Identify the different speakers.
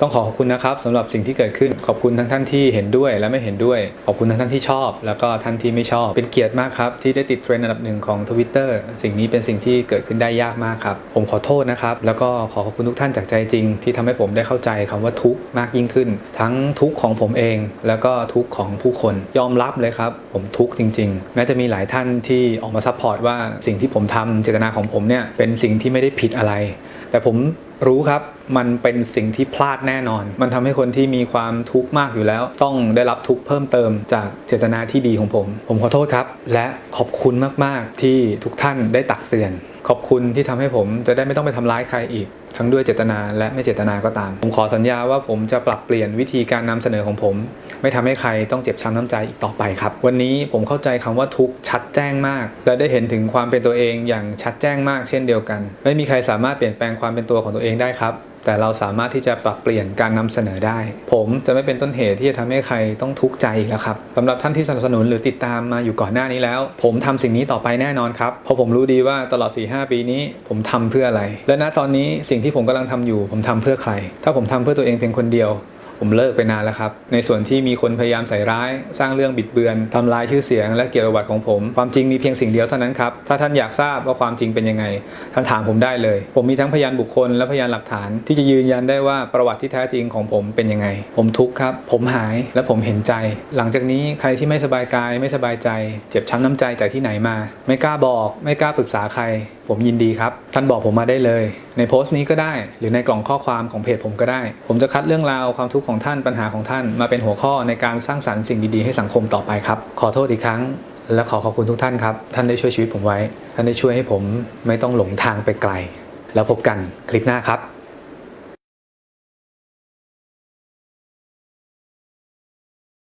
Speaker 1: ต้องขอขอบคุณนะครับสำหรับสิ่งที่เกิดขึ้นขอบคุณทั้งท่านที่เห็นด้วยและไม่เห็นด้วย ขอบคุณทั้งท่านที่ชอบ แล้วก็ท่านที่ไม่ชอบ เป็นเกียรติมากครับ ที่ได้ติดเทรนด์อันดับหนึ่งของ Twitter สิ่งนี้เป็นสิ่งที่เกิดขึ้นได้ยากมากครับ ผมขอโทษนะครับ แล้วก็ขอขอบคุณทุกท่านจากใจจริง ที่ทำให้ผมได้เข้าใจคำว่าทุกข์มากยิ่งขึ้น ทั้งทุกข์ของผมเอง แล้วก็ทุกข์ของผู้คนยอมรับเลยครับ ผมทุกข์จริงๆแม้จะมีหลายท่านที่ออกมาซัพพอร์ตว่าสิ่งที่ผมทำเจตนาของผมเนี่ยเป็นสิ่งที่ไม่ได้ผิดอะไร แต่ผมรู้ครับมันเป็นสิ่งที่พลาดแน่นอน มันทำให้คนที่มีความทุกข์มากอยู่แล้ว ต้องได้รับทุกข์เพิ่มเติมจากเจตนาที่ดีของผม ผมขอโทษครับ และขอบคุณมาก ๆ ที่ทุกท่านได้ตักเตือน ขอบคุณที่ทำให้ผมจะได้ไม่ต้องไปทำร้ายใครอีก ทั้งด้วยเจตนาและไม่เจตนาก็ตาม ผมขอสัญญาว่าผมจะปรับเปลี่ยนวิธีการนำเสนอของผม ไม่ทำให้ใครต้องเจ็บช้ำน้ำใจอีกต่อไปครับ วันนี้ผมเข้าใจคำว่าทุกชัดแจ้งมาก และได้เห็นถึงความเป็นตัวเองอย่างชัดแจ้งมากเช่นเดียวกัน ไม่มีใครสามารถเปลี่ยนแปลงความเป็นตัวของตัวเองได้ครับ แต่เราสามารถที่จะปรับเปลี่ยนการนำเสนอได้ ผมจะไม่เป็นต้นเหตุที่จะทำให้ใครต้องทุกข์ใจอีกแล้วครับสำหรับท่านที่สนับสนุนหรือติดตามมาอยู่ก่อนหน้านี้แล้ว ผมทำสิ่งนี้ต่อไปแน่นอนครับเพราะผมรู้ดีว่าตลอด 4-5 ปีนี้ ผมทำเพื่ออะไร และณตอนนี้สิ่งที่ผมกำลังทำอยู่ ผมทำเพื่อใคร ถ้าผมทำเพื่อตัวเองเพียงคนเดียว ผมเลิกไปนานแล้วครับ ในส่วนที่มีคนพยายามใส่ร้าย สร้างเรื่องบิดเบือนทำลายชื่อเสียงและเกียรติประวัติของผม ความจริงมีเพียงสิ่งเดียวเท่านั้นครับ ถ้าท่านอยากทราบว่าความจริงเป็นยังไง ท่านถามผมได้เลย ผมมีทั้งพยานบุคคลและพยานหลักฐาน ที่จะยืนยันได้ว่าประวัติที่แท้จริงของผมเป็นยังไง ผมทุกข์ครับ ผมหายและผมเห็นใจ หลังจากนี้ใครที่ไม่สบายกายไม่สบายใจ เจ็บช้ำน้ำใจจากที่ไหนมา ไม่กล้าบอก ไม่กล้าปรึกษาใคร ผมยินดีครับ ท่านบอกผมมาได้เลย ในโพสต์นี้ก็ได้ หรือในกล่องข้อความของเพจผมก็ได้ ผมจะคัดเรื่องราวความทุกข์ของท่านปัญหาของท่านมาเป็นหัวข้อในการสร้างสรรค์สิ่งดีๆให้สังคมต่อไปครับ ขอโทษอีกครั้ง และขอขอบคุณทุกท่านครับ ท่านได้ช่วยชีวิตผมไว้ ท่านได้ช่วยให้ผมไม่ต้องหลงทางไปไกล แล้วพบกันคลิปหน้าครับ